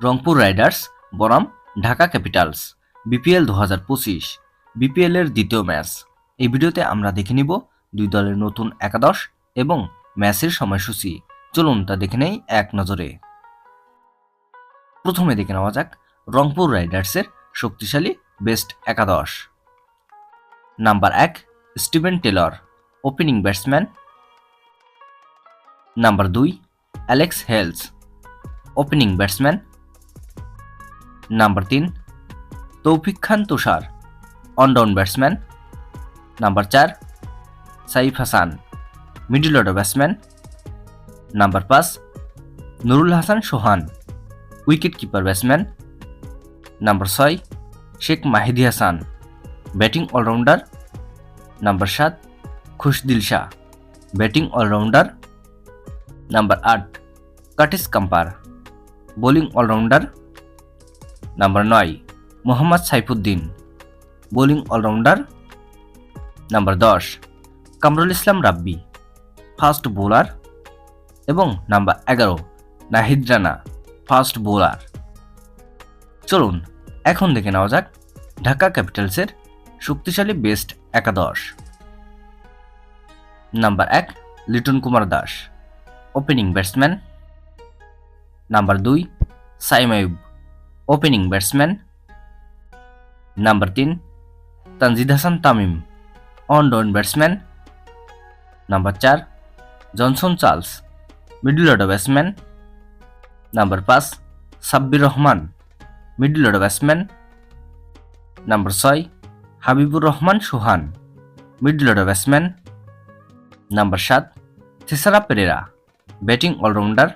Rangpur Riders, বনাম, Dhaka Capitals, BPL দু হাজার পঁচিশ, বিপিএল এর দ্বিতীয় ম্যাচ। এই ভিডিওতে আমরা দেখে নিব দুই দলের নতুন একাদশ এবং ম্যাচের সময়সূচি। চলুন তা দেখে নেই এক নজরে। প্রথমে দেখে নেওয়া যাক রংপুর রাইডার্সের শক্তিশালী বেস্ট একাদশ। নাম্বার এক, Steven Taylor, opening batsman. Number দুই, Alex Hales, opening batsman. Number তিন, Taufiq Khan Tushar one down batsman number চার, Saif Hasan middle order batsman number পাঁচ, Nurul Hasan Sohan wicket keeper batsman number ছয়, Sheikh Mahedi Hasan batting allrounder number সাত, Khushdil Shah batting allrounder number আট Curtis Campher bowling allrounder number নয়, Mohammad Saifuddin. Bowling allrounder. Number দশ, কামরুল ইসলাম রাব্বি। Fast bowler. এবং number এগারো, Nahid Rana, fast bowler. চলুন, এখন দেখে নেওয়া যাক ঢাকা ক্যাপিটালসের শক্তিশালী বেস্ট একাদশ। নাম্বার এক, Liton Kumar Das, opening batsman. Number দুই, Saim Ayub opening batsman number তিন Tanzid Hasan Tamim one down batsman number চার Johnson Charles middle order batsman number পাঁচ Sabbir Rahman middle order batsman number ছয় Habibur Rahman Sohan middle order batsman number সাত Thisara Perera batting allrounder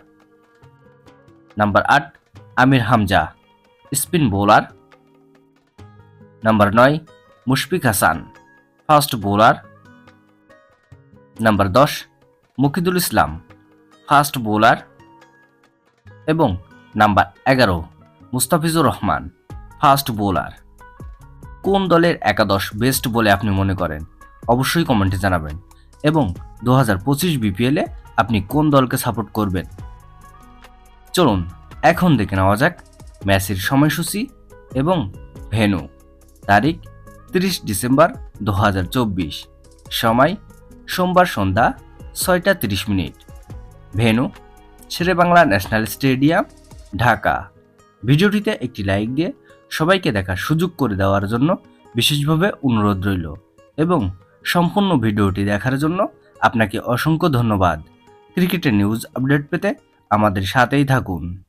number আট Amir Hamza spin bowler. Number নয়, Mushfik Hasan, fast bowler. Number দশ, Mukidul Islam, fast bowler. এবং number এগারো, Mustafizur Rahman, fast bowler. কোন দলের একাদশ বেস্ট বলে আপনি মনে করেন? অবশ্যই কমেন্টে জানাবেন। এবং দু হাজার পঁচিশ বিপিএলে আপনি কোন দলকে সাপোর্ট করবেন? চলুন, এখন দেখে নেওয়া যাক ম্যাচের সময়সূচি এবং ভেনু তারিখ তিরিশ ডিসেম্বর দু হাজার চব্বিশ। সময় সোমবার সন্ধ্যা ছয়টা তিরিশ minute. Venue Sher e Bangla national stadium, Dhaka. ভিডিওটিতে একটি লাইক দিয়ে সবাইকে দেখার সুযোগ করে দেওয়ার জন্য বিশেষভাবে অনুরোধ রইল এবং সম্পূর্ণ ভিডিওটি দেখার জন্য আপনাকে অসংখ্য ধন্যবাদ। ক্রিকেটের নিউজ আপডেট পেতে আমাদের সাথেই থাকুন।